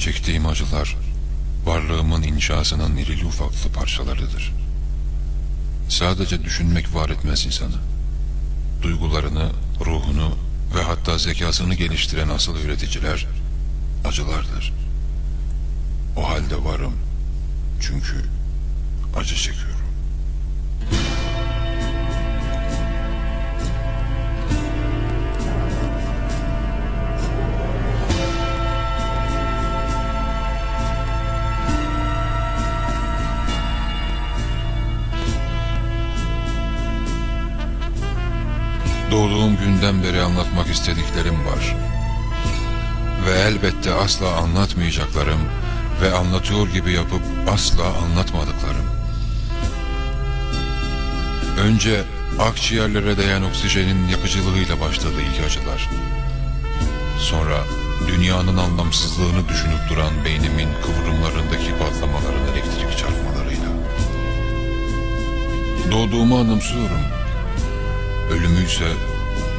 Çektiğim acılar varlığımın inşasının irili ufaklı parçalarıdır. Sadece düşünmek var etmez insanı. Duygularını, ruhunu ve hatta zekasını geliştiren asıl üreticiler acılardır. O halde varım. Çünkü acı çekiyorum. Doğduğum günden beri anlatmak istediklerim var. Ve elbette asla anlatmayacaklarım ve anlatıyor gibi yapıp asla anlatmadıklarım. Önce akciğerlere değen oksijenin yakıcılığıyla başladı ilk acılar. Sonra dünyanın anlamsızlığını düşünüp duran beynimin kıvrımlarındaki patlamaların elektrik çarpmalarıyla. Doğduğumu anımsıyorum. İse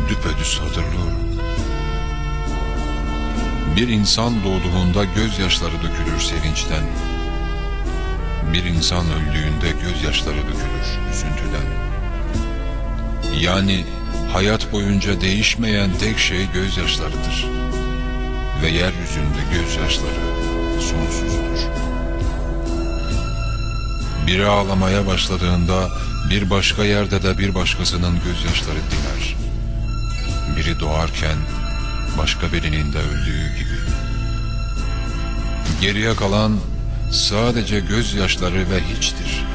düpedüz hatırlıyorum. Bir insan doğduğunda gözyaşları dökülür sevinçten. Bir insan öldüğünde gözyaşları dökülür üzüntüden. Yani hayat boyunca değişmeyen tek şey gözyaşlarıdır. Ve yeryüzünde gözyaşları sonsuzdur. Biri ağlamaya başladığında bir başka yerde de bir başkasının gözyaşları diner. Biri doğarken başka birinin de öldüğü gibi. Geriye kalan sadece gözyaşları ve hiçtir.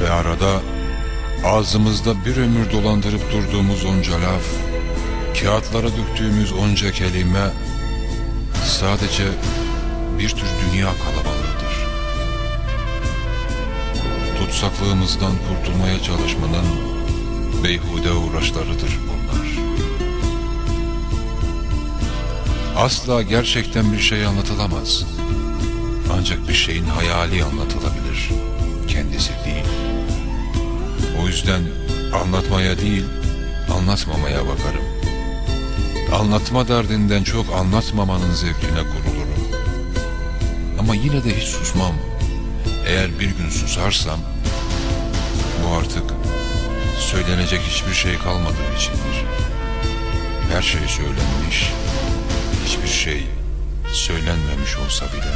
Ve arada ağzımızda bir ömür dolandırıp durduğumuz onca laf, kağıtlara döktüğümüz onca kelime sadece bir tür dünya kalabalığıdır. Tutsaklığımızdan kurtulmaya çalışmanın beyhude uğraşlarıdır bunlar. Asla gerçekten bir şey anlatılamaz. Ancak bir şeyin hayali anlatılabilir. Kendisi değil. O yüzden anlatmaya değil, anlatmamaya bakarım. Anlatma derdinden çok anlatmamanın zevkine kurulurum. Ama yine de hiç susmam. Eğer bir gün susarsam, söylenecek hiçbir şey kalmadığı içindir. Her şey söylenmiş, hiçbir şey söylenmemiş olsa bile